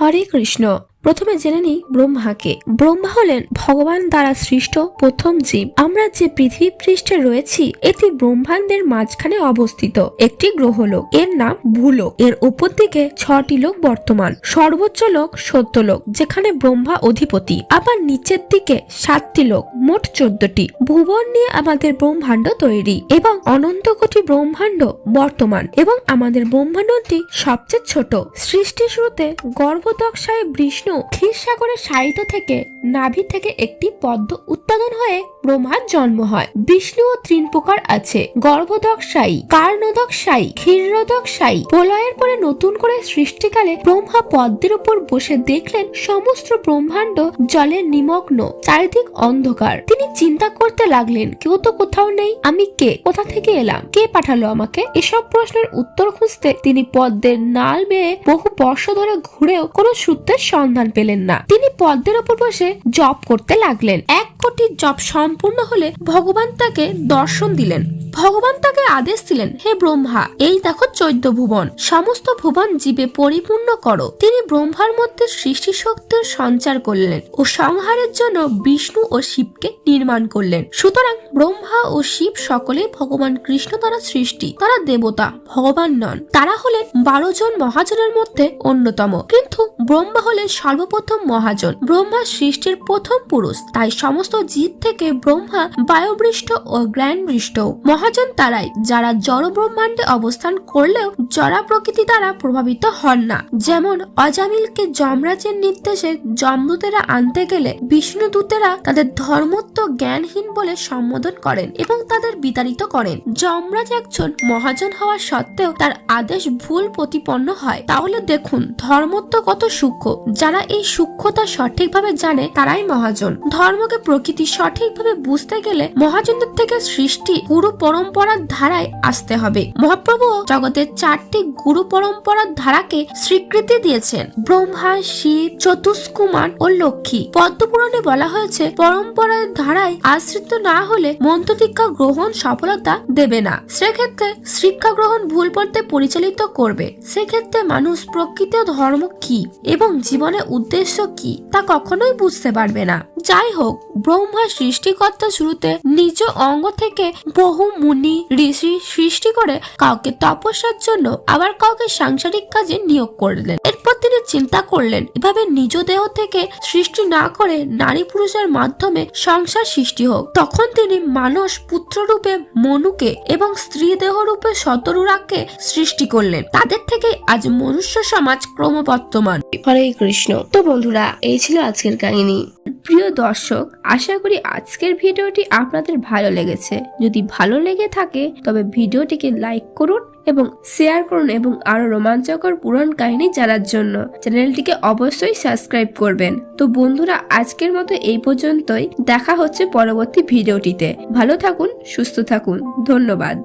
হরে কৃষ্ণ। প্রথমে জেনে নিই ব্রহ্মাকে। ব্রহ্মা হলেন ভগবান দ্বারা সৃষ্ট প্রথম জীব। আমরা যে পৃথিবী পৃষ্ঠে রয়েছি, এটি ব্রহ্মাণ্ডের মাঝখানে অবস্থিত। একটি গ্রহলোক। এর নাম ভূলোক। এর উপর দিকে ছটি লোক বর্তমান। সর্বোচ্চ লোক সত্য লোক, যেখানে ব্রহ্মা অধিপতি। আবার নিচের দিকে সাতটি লোক, মোট চোদ্দটি। ভুবন নিয়ে আমাদের ব্রহ্মাণ্ড তৈরি এবং অনন্ত কোটি ব্রহ্মাণ্ড বর্তমান এবং আমাদের ব্রহ্মাণ্ডটি সবচেয়ে ছোট। সৃষ্টি শুরুতে গর্ভদক্ষায় বিষ্ণু ক্ষীরসাগরের সাহিত্য থেকে নাভি থেকে একটি পদ্ম উৎপাদন হয়ে ব্রহ্মার জন্ম হয়। বিষ্ণু ও তিন প্রকার আছে। গর্ভদক সাই কার্ণদক সাই কার্ণদক্ষায়ী সাই। প্রলয়ের পরে নতুন করে সৃষ্টিকালে ব্রহ্মা পদ্মের উপর বসে দেখলেন সমস্ত ব্রহ্মাণ্ড জলে নিমগ্ন, চারিদিক অন্ধকার। তিনি চিন্তা করতে লাগলেন, কেউ তো কোথাও নেই, আমি কে? কোথা থেকে এলাম? কে পাঠালো আমাকে? এসব প্রশ্নের উত্তর খুঁজতে তিনি পদ্মের নাল বেয়ে বহু বর্ষ ধরে ঘুরেও কোনো সূত্রের সন্ধান পেলেন না। তিনি পদ্মের ওপর বসে জপ করতে লাগলেন। এক কোটি জপ সম্পূর্ণ হলে ভগবান তাকে দর্শন দিলেন। ভগবান তাকে আদেশ দিলেন, হে ব্রহ্মা, এই দেখো চৈদ্য ভুবন। সমস্ত ভুবন জীবে পরিপূর্ণ করো। তিনি ব্রহ্মার মধ্যে সৃষ্টি শক্তির সঞ্চার করলেন ও সংহারের জন্য বিষ্ণু ও শিবকে নির্মাণ করলেন। সুতরাং ব্রহ্মা ও শিব সকলে ভগবান কৃষ্ণ দ্বারা সৃষ্টি, তারা দেবতা, ভগবান নন। তারা হলেন বারো জন মহাজনের মধ্যে অন্যতম। কিন্তু ব্রহ্মা হলেন সর্বপ্রথম মহাজন। ব্রহ্মা সৃষ্টির প্রথম পুরুষ। তাই সমস্ত জীব থেকে ব্রহ্মা বায়ুবৃষ্ট ও জ্ঞানবৃষ্ট। মহাজন তারাই, যারা জড় ব্রহ্মাণ্ডে অবস্থান করলেও জরা প্রকৃতি দ্বারা প্রভাবিত হন না। যেমন অজামিলকে যমরাজের নির্দেশে যমদূতেরা আনতে গেলে বিষ্ণু দূতেরা তাদের ধর্মত্ব জ্ঞানহীন বলে সম্বোধন করেন এবং তাদের বিতাড়িত করেন। যমরাজ একজন মহাজন হওয়া সত্ত্বেও তার আদেশ ভুল প্রতিপন্ন হয়। তাহলে দেখুন, ধর্মত্ব কত সূক্ষ্ম। যারা এই সূক্ষ্মতা সঠিকভাবে জানে, তারাই মহাজন। ধর্মকে প্রকৃতি সঠিকভাবে বুঝতে গেলে মহাজনদের থেকে সৃষ্টি গুরু পরম্পরার ধারায় আসতে হবে। মহাপ্রভু জগতের চারটি গুরু পরম্পরার ধারাকে স্বীকৃতি দিয়েছেন। ব্রহ্মা, শিব, চতুষ্কুমার ও লক্ষ্মী। পদ্মপুরাণে বলা হয়েছে, পরম্পরার ধারায় আশ্রিত না হলে মন্ত্র দীক্ষা গ্রহণ সফলতা দেবে না। সেক্ষেত্রে শিক্ষা গ্রহণ ভুল পথে পরিচালিত করবে। সেক্ষেত্রে মানুষ প্রকৃত ধর্ম কি এবং জীবনের উদ্দেশ্য কি তা কখনোই বুঝতে পারবে না। যাই হোক, ব্রহ্মা সৃষ্টিকর্তা শুরুতে নিজ অঙ্গ থেকে বহু মুনি, ঋষি সৃষ্টি করে কাউকে তপস্যার জন্য আবার কাউকে সাংসারিক কাজে নিয়োগ করলেন। এরপর তিনি চিন্তা করলেন, এভাবে নিজ দেহ থেকে সৃষ্টি না করে নারী পুরুষের মাধ্যমে সংসার সৃষ্টি হোক। তখন তিনি মানস পুত্র রূপে মনুকে এবং স্ত্রী দেহ রূপে শতরুরাকে সৃষ্টি করলেন। তাদের থেকে আজ মনুষ্য সমাজ ক্রমবর্তমান। হরে কৃষ্ণ। তো বন্ধুরা, এই ছিল আজকের কাহিনী। প্রিয় দর্শক, আশা করি আজকের ভিডিওটি আপনাদের ভালো লেগেছে। যদি ভালো লেগে থাকে, তবে ভিডিওটিকে লাইক করুন এবং শেয়ার করুন এবং আরও রোমাঞ্চকর পুরাণ কাহিনী জানার জন্য চ্যানেলটিকে অবশ্যই সাবস্ক্রাইব করবেন। তো বন্ধুরা, আজকের মতো এই পর্যন্তই। দেখা হচ্ছে পরবর্তী ভিডিওটিতে। ভালো থাকুন, সুস্থ থাকুন। ধন্যবাদ।